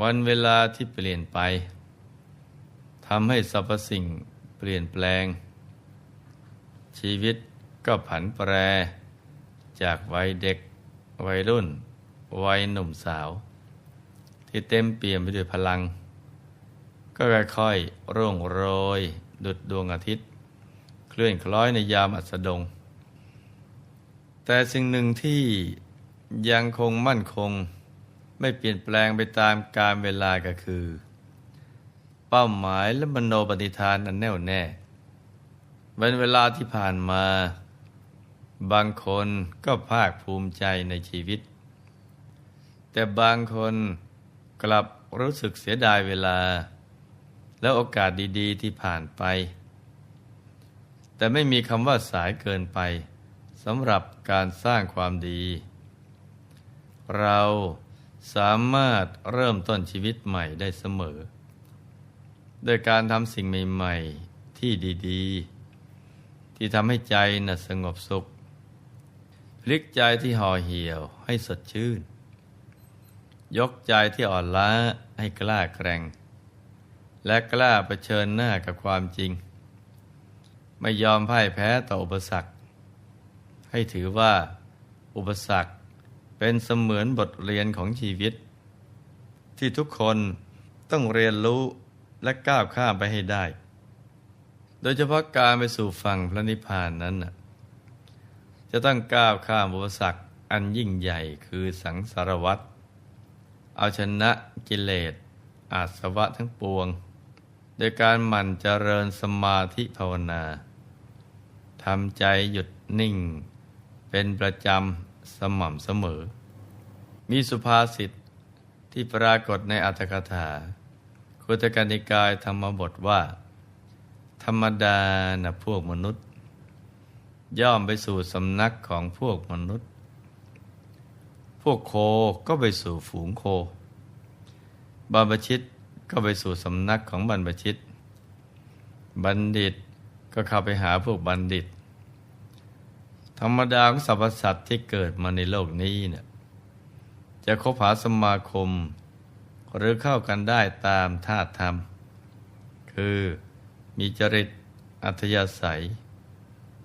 วันเวลาที่เปลี่ยนไปทำให้สรรพสิ่งเปลี่ยนแปลง ชีวิตก็ผันแปร จากวัยเด็ก วัยรุ่น วัยหนุ่มสาว ที่เต็มเปี่ยมไปด้วยพลัง ก็ค่อยๆร่วงโรย ดุดดวงอาทิตย์ เคลื่อนคล้อยในยามอัสดง แต่สิ่งหนึ่งที่ยังคงมั่นคง ไม่เปลี่ยนแปลงไปตามกาลเวลาก็คือ เป้าหมายและมโนปณิธานอันแน่วแน่เป็นเวลาที่ผ่านมา บางคนก็ภาคภูมิใจในชีวิต แต่บางคนกลับรู้สึกเสียดายเวลา และโอกาสดีๆ ที่ผ่านไป แต่ไม่มีคำว่าสายเกินไปสำหรับการสร้างความดี เรา สามารถเริ่มต้นชีวิตใหม่ได้เสมอ โดยการทำสิ่งใหม่ ๆ ที่ดีๆ ที่ทำให้ใจน่ะสงบสุขพลิกใจที่ห่อเหี่ยวให้สดชื่น ยกใจที่อ่อนล้าให้กล้าแกร่ง และกล้าเผชิญหน้ากับความจริง ไม่ยอมพ่ายแพ้ต่ออุปสรรค ให้ถือว่าอุปสรรค เป็นเสมือนบทเรียนของชีวิต ที่ทุกคนต้องเรียนรู้และก้าวข้ามไปให้ได้ โดยเฉพาะการไปสู่ฝั่งพระนิพพานนั้นน่ะจะต้องก้าวข้ามอุปสรรคอันยิ่งใหญ่คือสังสารวัฏเอาชนะกิเลส อาสวะทั้งปวง โดยการหมั่นเจริญสมาธิภาวนาทำใจหยุดนิ่ง เป็นประจำ สม่ำเสมอ มีสุภาษิตที่ปรากฏในอัตถกถา คุตกานิกายธรรมบทว่า ธรรมดานะพวกมนุษย์ ย่อมไปสู่สำนักของพวกมนุษย์ พวกโคก็ไปสู่ฝูงโค บรรพชิตก็ไปสู่สำนักของบรรพชิต บัณฑิตก็เข้าไปหาพวกบัณฑิต ธรรมดาของสรรพสัตว์ที่เกิดมาในโลกนี้เนี่ยจะคบหาสมาคม หรือเข้ากันได้ตามธาตุธรรม คือมีจริต อัธยาศัย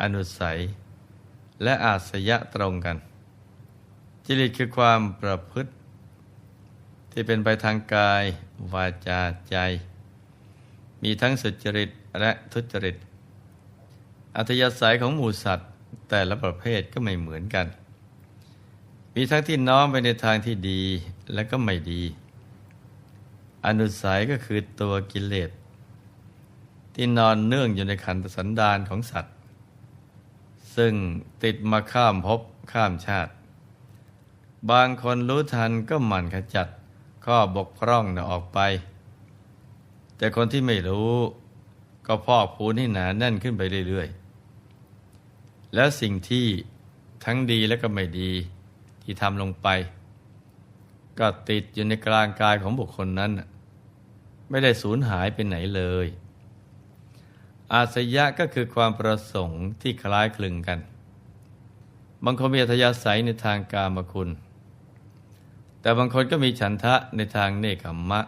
อนุสัย และอาสยะตรงกัน จริตคือความประพฤติ ที่เป็นไปทางกาย วาจาใจ มีทั้งสุจริตและทุจริต อัธยาศัยของหมู่สัตว์ แต่ละประเภทก็ไม่เหมือนกัน มีทั้งที่น้อมไปในทางที่ดีและก็ไม่ดี อนุสัยก็คือตัวกิเลสที่นอนเนื่องอยู่ในขันธสันดานของสัตว์ ซึ่งติดมาข้ามภพข้ามชาติ บางคนรู้ทันก็หมั่นขจัดข้อบกพร่องนะออกไป แต่คนที่ไม่รู้ก็พอกพูนให้หนาแน่นขึ้นไปเรื่อยๆ แล้วสิ่งที่ทั้งดีและก็ไม่ดีที่ทำลงไป ก็ติดอยู่ในกลางกายของบุคคลนั้น ไม่ได้สูญหายไปไหนเลย อาสยะก็คือความประสงค์ที่คล้ายคลึงกัน บางคนมีอัธยาศัยในทางกามคุณ แต่บางคนก็มีฉันทะในทางเนคขมะ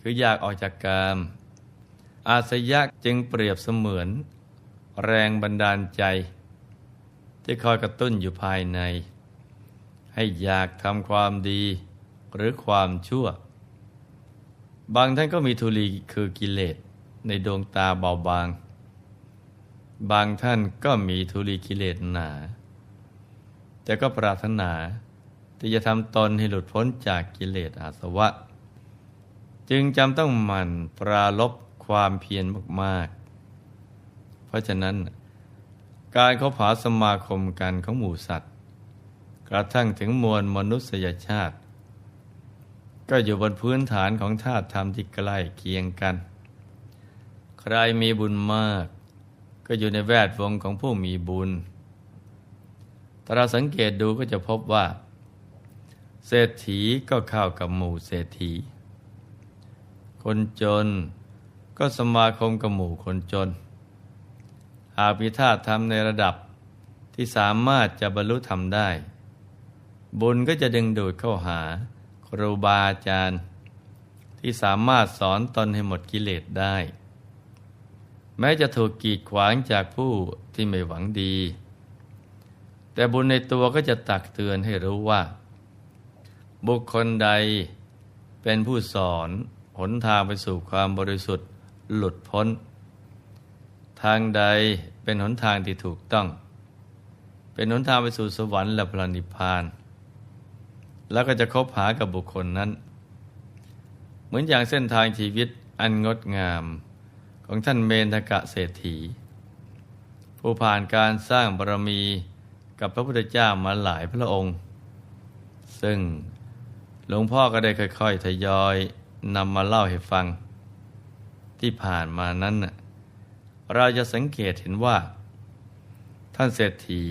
คืออยากออกจากกาม อาสยะจึงเปรียบเสมือน แรงบันดาลใจ ที่คอยกระตุ้นอยู่ภายใน ให้อยากทำความดีหรือความชั่ว บางท่านก็มีทุลีคือกิเลสในดวงตาเบาบาง บางท่านก็มีทุลีกิเลสหนา แต่ก็ปรารถนาที่จะทำตนให้หลุดพ้นจากกิเลสอาสวะ จึงจำต้องหมั่นปราลบความเพียรมาก เพราะฉะนั้น การเขาผาสมาคมกันของหมู่สัตว์ กระทั่งถึงมวลมนุษยชาติ ก็อยู่บนพื้นฐานของธาตุธรรมที่ใกล้เคียงกัน ใครมีบุญมาก ก็อยู่ในแวดวงของผู้มีบุญแต่เราสังเกตดูก็จะพบว่า เศรษฐีก็เข้ากับหมู่เศรษฐี คนจนก็สมาคมกับหมู่คนจน หากมีธาตธรรมในระดับที่สามารถจะบรรลุธรรมได้ บุญก็จะดึงดูดเข้าหาครูบาอาจารย์ ที่สามารถสอนตนให้หมดกิเลสได้ แม้จะถูกกีดขวางจากผู้ที่ไม่หวังดี แต่บุญในตัวก็จะตักเตือนให้รู้ว่า บุคคลใดเป็นผู้สอนหนทางไปสู่ความบริสุทธิ์หลุดพ้น ทางใดเป็นหนทางที่ถูกต้อง เป็นหนทางไปสู่สวรรค์และพระนิพพาน แล้วก็จะคบหากับบุคคลนั้น เหมือนอย่างเส้นทางชีวิตอันงดงามของท่านเมนทกะเศรษฐี ผู้ผ่านการสร้างบารมีกับพระพุทธเจ้ามาหลายพระองค์ ซึ่งหลวงพ่อก็ได้ค่อยๆทยอยนำมาเล่าให้ฟัง ที่ผ่านมานั้นน่ะ เราจะสังเกตเห็นว่า ท่านเศรษฐี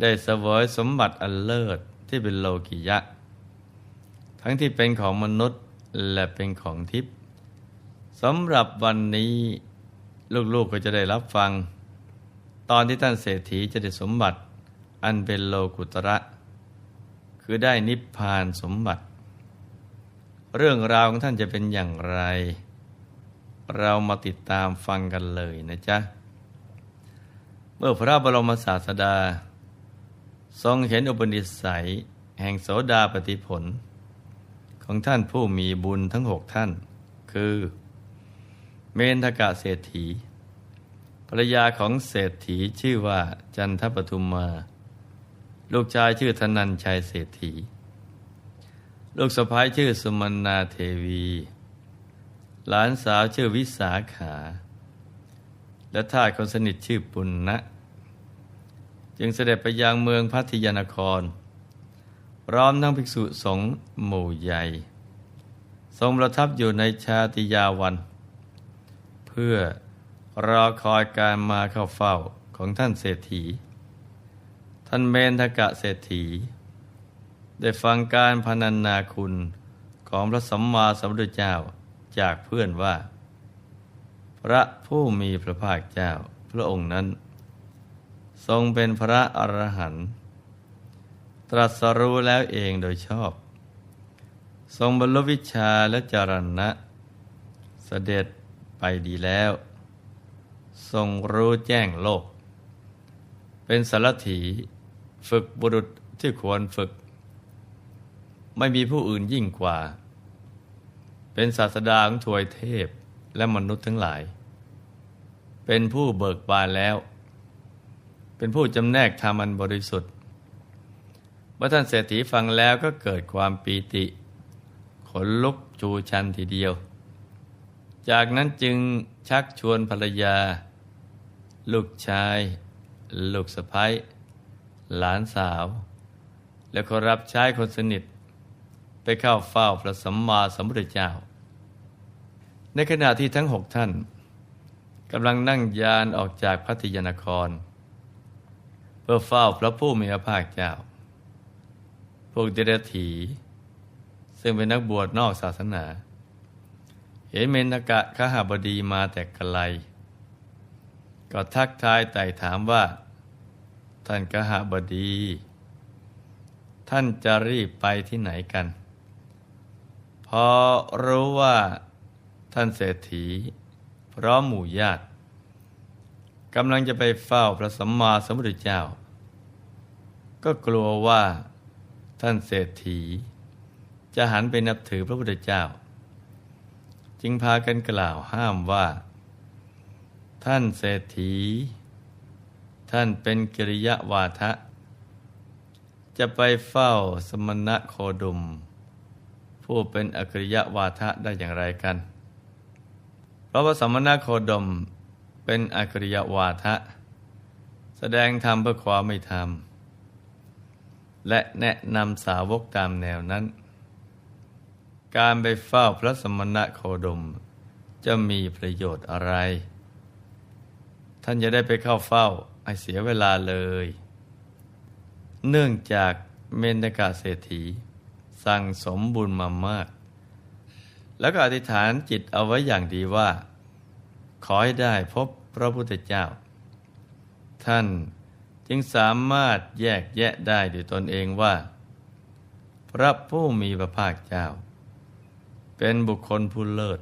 ได้เสวยสมบัติอันเลิศที่เป็นโลกิยะ ทั้งที่เป็นของมนุษย์และเป็นของทิพย์สำหรับวันนี้ลูกๆก็จะได้รับฟัง ตอนที่ท่านเศรษฐีจะได้สมบัติ อันเป็นโลกุตระ คือได้นิพพานสมบัติ เรื่องราวของท่านจะเป็นอย่างไร เรามาติดตามฟังกันเลยนะจ๊ะ เมื่อพระบรมศาสดา ทรงเห็นอุปนิสัยแห่งโสดาปฏิผล ของท่านผู้มีบุญทั้งหกท่าน คือ เมนทกะเศรษฐีภรรยาของเศรษฐีชื่อว่าจันทปทุมมา ลูกชายชื่อธนันชัยเศรษฐี ลูกสะพ้ายชื่อสุมนาเทวี หลานสาวชื่อวิสาขา และทาสคนสนิทชื่อปุณณะจึงเสด็จไปยังเมืองพัทยานครพร้อมทั้งภิกษุสงฆ์หมู่ใหญ่ ทรงประทับอยู่ในชาติยาวัน เพื่อรอคอยการมาเข้าเฝ้าของท่านเศรษฐี ท่านเมนทกะเศรษฐี ได้ฟังการพนันนาคุณของพระสัมมาสัมพุทธเจ้า จากเพื่อนว่า พระผู้มีพระภาคเจ้าพระองค์นั้น ทรงเป็นพระอรหันต์ตรัสรู้แล้วเองโดยชอบ ทรงบรรลุวิชาและจรณะ เสด็จไปดีแล้ว ทรงรู้แจ้งโลก เป็นสารถีฝึกบุรุษที่ควรฝึก ไม่มีผู้อื่นยิ่งกว่า เป็นศาสดาของถวยเทพและมนุษย์ทั้งหลาย เป็นผู้เบิกบานแล้ว เป็นผู้จำแนกธรรมันบริสุทธิ์เมื่อท่านเศรษฐีฟังแล้วก็เกิดความปีติ ขนลุกจูชันทีเดียว จากนั้นจึงชักชวนภรรยา ลูกชาย ลูกสะพ้ายหลานสาว และคนรับใช้คนสนิท ไปเข้าเฝ้าพระสัมมาสัมพุทธเจ้า ในขณะที่ทั้งหกท่านกำลังนั่งยานออกจากพัทยานคร เพื่อเฝ้าพระผู้มีพระภาคเจ้า พวกเดรัจฉีซึ่งเป็นนักบวชนอกศาสนา เห็นเมนกะขหาบดีมาแต่ไกล ก็ทักทายไต่ถามว่า ท่านกหาบดี ท่านจะรีบไปที่ไหนกัน พอรู้ว่าท่านเศรษฐี พร้อมหมู่ญาติกำลังจะไปเฝ้าพระสัมมาสัมพุทธเจ้า ก็กลัวว่าท่านเศรษฐี จะหันไปนับถือพระพุทธเจ้า จึงพากันกล่าวห้ามว่า ท่านเศรษฐี ท่านเป็นกิริยาวาทะ จะไปเฝ้าสมณะโคดม ผู้เป็นอกิริยวาทะได้อย่างไรกันเพราะว่าสมณโคดมเป็นอกิริยวาทะ แสดงธรรมเพื่อความไม่ธรรม และแนะนำสาวกตามแนวนั้น การไปเฝ้าพระสมณะโคดม จะมีประโยชน์อะไร ท่านจะได้ไปเข้าเฝ้าให้เสียเวลาเลย เนื่องจากเมนกาเศรษฐี สั่งสมบุญมามาก แล้วก็อธิษฐานจิตเอาไว้อย่างดีว่า ขอให้ได้พบพระพุทธเจ้า ท่านจึงสามารถแยกแยะได้ด้วยตนเองว่า พระผู้มีพระภาคเจ้า เป็นบุคคลผู้เลิศ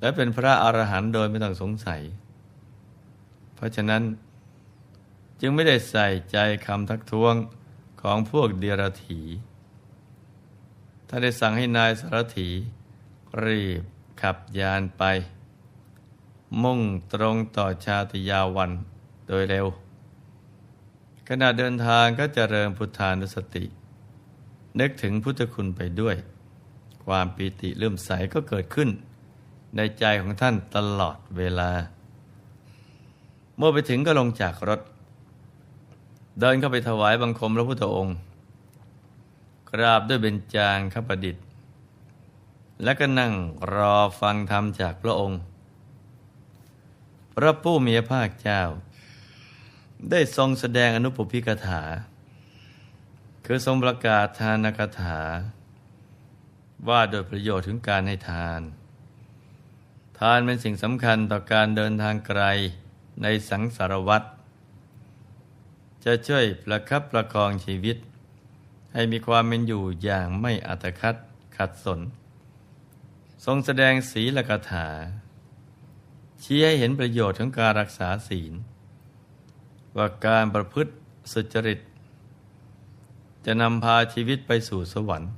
และเป็นพระอรหันต์โดยไม่ต้องสงสัย เพราะฉะนั้นจึงไม่ได้ใส่ใจคำทักท้วงของพวกเดียรถี ถ้านได้สั่งให้นายสารถี รีบขับยานไป มุ่งตรงต่อชาติยาวันโดยเร็ว ขณะเดินทางก็จเจริญพุทธานุสติ นึกถึงพุทธคุณไปด้วย ความปีติเลื่อมใสก็เกิดขึ้น ในใจของท่านตลอดเวลา เมื่อไปถึงก็ลงจากรถ เดินเข้าไปถวายบังคมพระพุทธองค์ ราบด้วยเบญจางขประดิษฐ์ และก็นั่งรอฟังธรรมจากพระองค์ พระผู้มีพระภาคเจ้า ได้ทรงแสดงอนุปพิกถา คือทรงประกาศทานกถา ว่าโดยประโยชน์ถึงการให้ทาน ทานเป็นสิ่งสำคัญต่อการเดินทางไกลในสังสารวัฏจะช่วยประคับประคองชีวิต ให้มีความเป็นอยู่อย่างไม่อัตคัดขัดสน ทรงแสดงศีลกถาชี้ให้เห็นประโยชน์ของการรักษาศีล ว่าการประพฤติสุจริต จะนำพาชีวิตไปสู่สวรรค์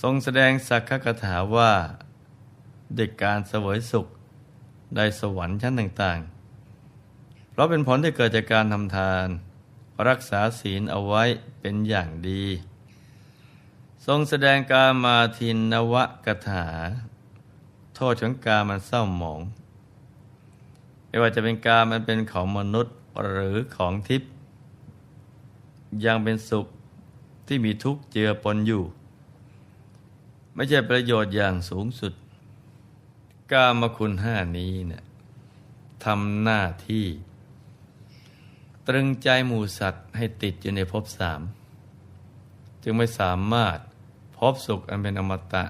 ทรงแสดงสักขกถาว่าเด็กการเสวยสุขได้สวรรค์ชั้นต่างๆ เพราะเป็นผลที่เกิดจากการทำทาน รักษาศีลเอาไว้เป็นอย่างดี ทรงแสดงการมาทินนวกถา โทษของกามันเศร้าหมอง ไม่ว่าจะเป็นกามันเป็นของมนุษย์หรือของทิพย์ยังเป็นสุขที่มีทุกข์เจือปนอยู่ ไม่ใช่ประโยชน์อย่างสูงสุด กามคุณห้านี้เนะี่ยทำหน้าที่ ตรึงใจหมูสัตว์ให้ติดอยู่ในภพสาม จึงไม่สามารถพบสุขอันเป็นอมตะ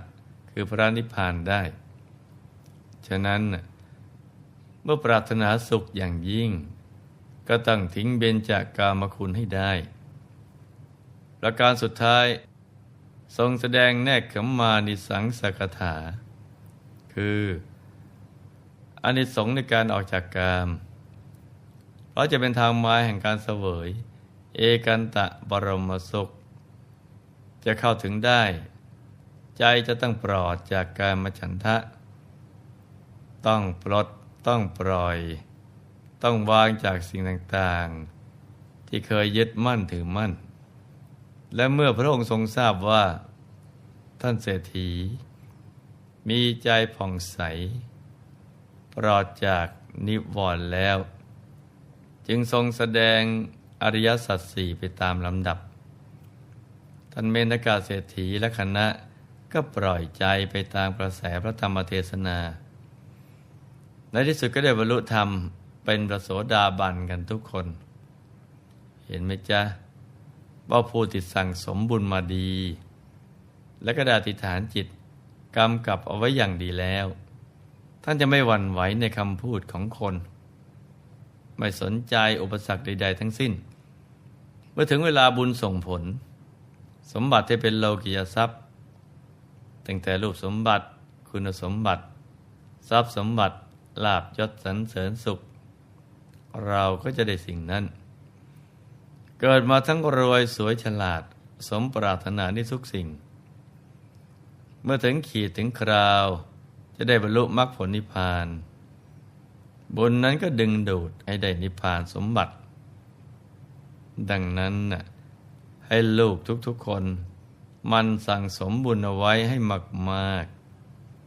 คือพระนิพพานได้ ฉะนั้นเมื่อปรารถนาสุขอย่างยิ่ง ก็ต้องทิ้งเบญจากกามคุณให้ได้ ประการสุดท้าย ทรงแสดงแนกขมมานิสังสกถา คืออนิสงส์ในการออกจากกาม เพราะจะเป็นทางไม้แห่งการเสวย เอกันตะบรมสุข จะเข้าถึงได้ ใจจะต้องปลอดจากการมฉันทะ ต้องปลดต้องปล่อย ต้องวางจากสิ่งต่างๆ ที่เคยยึดมั่นถือมั่น และเมื่อพระองค์ทรงทราบว่า ท่านเศรษฐี มีใจผ่องใส ปลอดจากนิวรณ์แล้ว จึงทรงแสดงอริยสัจสี่ไปตามลำดับ ท่านเมนกาเศรษฐีและคณะก็ปล่อยใจไปตามกระแสพระธรรมเทศนา ในที่สุดก็ได้บรรลุธรรมเป็นประโสดาบันกันทุกคน เห็นไหมจ๊ะว่าผู้ติดสั่งสมบุญมาดี และก็ได้ติฐานจิตกำกับเอาไว้อย่างดีแล้ว ท่านจะไม่หวั่นไหวในคำพูดของคน ไม่สนใจอุปสรรคใด ๆ ทั้งสิ้น เมื่อถึงเวลาบุญส่งผล สมบัติที่เป็นโลกิยทรัพย์ ตั้งแต่รูปสมบัติคุณสมบัติ ทรัพย์สมบัติลาบยศสรรเสริญสุข เราก็จะได้สิ่งนั้น เกิดมาทั้งรวยสวยฉลาด สมปรารถนาในทุกสิ่ง เมื่อถึงขีดถึงคราว จะได้บรรลุมรรคผลนิพพาน บุญนั้นก็ดึงดูดให้ได้นิพพานสมบัติ ดังนั้นน่ะให้ลูกทุกๆคน มันสั่งสมบุญเอาไว้ให้มาก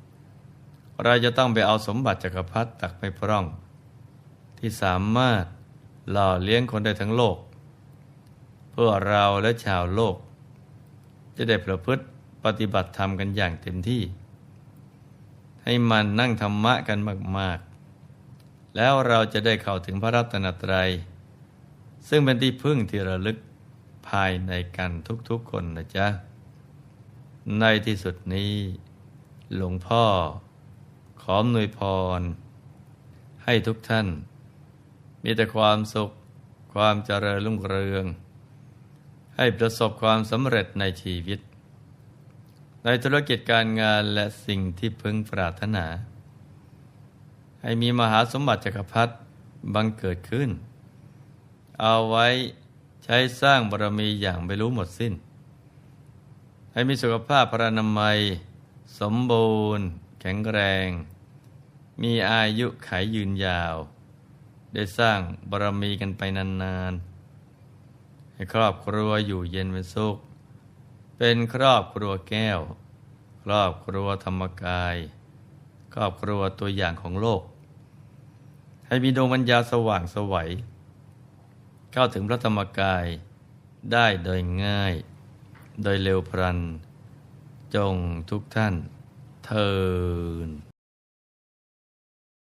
ๆ เราจะต้องไปเอาสมบัติจักรพรรดิตักไปพร่อง ที่สามารถหล่อเลี้ยงคนได้ทั้งโลก เพื่อเราและชาวโลก จะได้ประพฤติปฏิบัติธรรมกันอย่างเต็มที่ ให้มันนั่งธรรมะกันมากๆ แล้วเราจะได้เข้าถึงพระรัตนตรัย ซึ่งเป็นที่พึ่งที่ระลึกภายในกันทุกๆคนนะจ๊ะ ในที่สุดนี้ หลวงพ่อ ขอหนวยพร ให้ทุกท่าน มีแต่ความสุข ความเจริญรุ่งเรือง ให้ประสบความสำเร็จในชีวิต ในธุรกิจการงานและสิ่งที่พึงปรารถนา ให้มีมหาสมบัติจักรพรรดิบังเกิดขึ้น เอาไว้ใช้สร้างบารมีอย่างไม่รู้หมดสิ้น ให้มีสุขภาพพรานามัย สมบูรณ์ แข็งแรง มีอายุขายยืนยาว ได้สร้างบารมีกันไปนานๆ ให้ครอบครัวอยู่เย็นเป็นสุข เป็นครอบครัวแก้ว ครอบครัวธรรมกาย ครอบครัวตัวอย่างของโลก ให้มีดวงวัญญาสว่างสวัย เข้าถึงพระธรรมกายได้โดยง่าย โดยเร็วพรัน จงทุกท่านเทิน